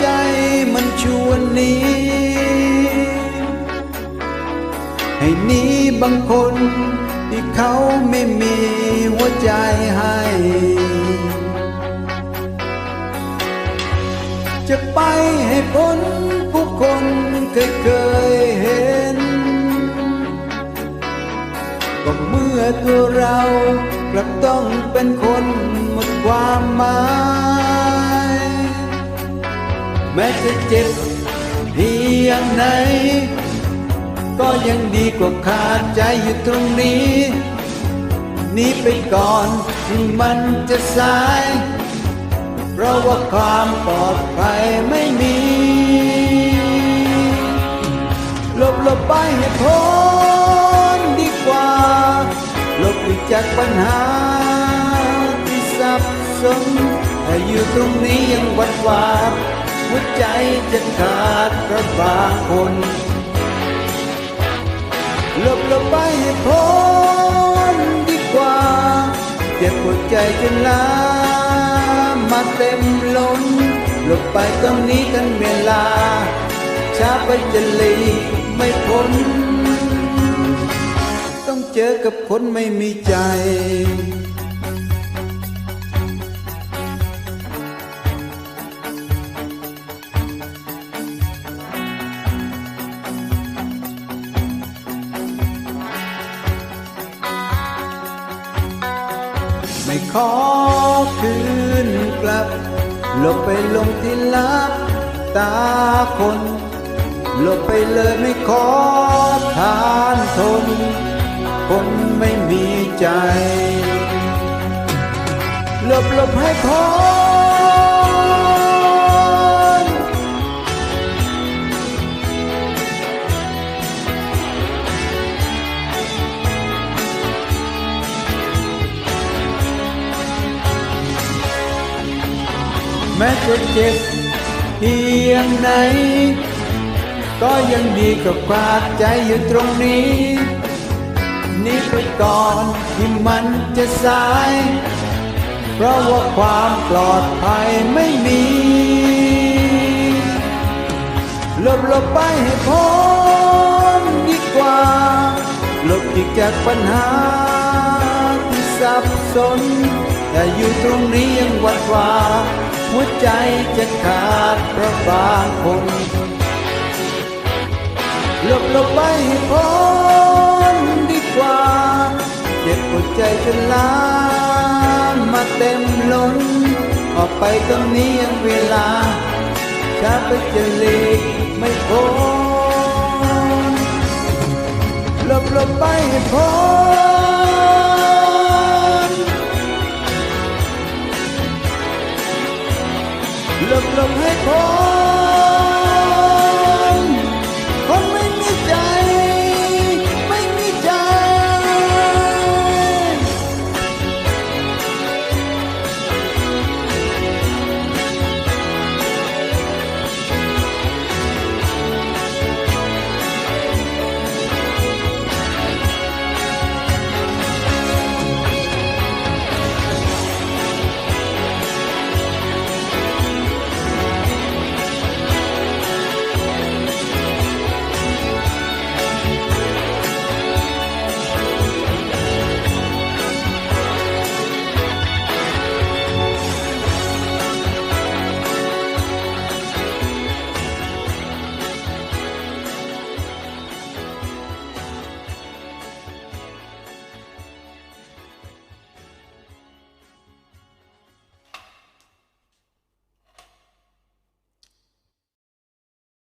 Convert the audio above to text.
ใจมันชวนหนี้ให้หนี้บางคนที่เขาไม่มีหัวใจให้ จะไปให้พ้นผู้คนเคยเคยเห็น ก็เมื่อตัวเรากลับต้องเป็นคนหมดความหมาย แม้จะเจ็บเพียงไหน ก็ยังดีกว่าขาดใจอยู่ตรงนี้หนีไปก่อนที่มันจะสาย เพราะว่าความปลอดภัยไม่มีหลบหลบไปให้พ้นดีกว่าหลบหลีกจากปัญหาที่สับสนถ้าอยู่ตรงนี้ยังหวัดหวาด หัวใจจะขาดเพราะบางคนหลบหลบไปให้พ้นดีกว่าเจ็บปวดใจจนล้ามาเต็มล้นหลบไปตรงนี้กันเวลา ช้าไปจะลีไม่พ้น ต้องเจอกับคนไม่มีใจ ไม่ขอคืนกลับ หลบไปลงที่ลับตาคน หลบไปเลยไม่ขอทานทนคนไม่มีใจ หลบหลบให้พ้น ม้จะเจ็บเพียงไหน ก็ยังดีกับขาดใจอยู่ตรงนี้หนี่ไปก่อนที่มันจะสาย เพราะว่าความปลอดภัยไม่มีหลบหลบไปให้พ้นดีกว่าหลบอีกจากปัญหาที่สับสน แต่อยู่ตรงนี้ยังหวัดหวา หัวใจจะขาดเพราะบางคนหลบหลบไปพ้นดีกว่า เจ็บปวใจจนล้ามาเต็มล้น ออกไปตรงนี้ยังเวลาช้าไปจะหลีกไม่พ้นหลบหลบไปพ้น หลบหลบให้พ้น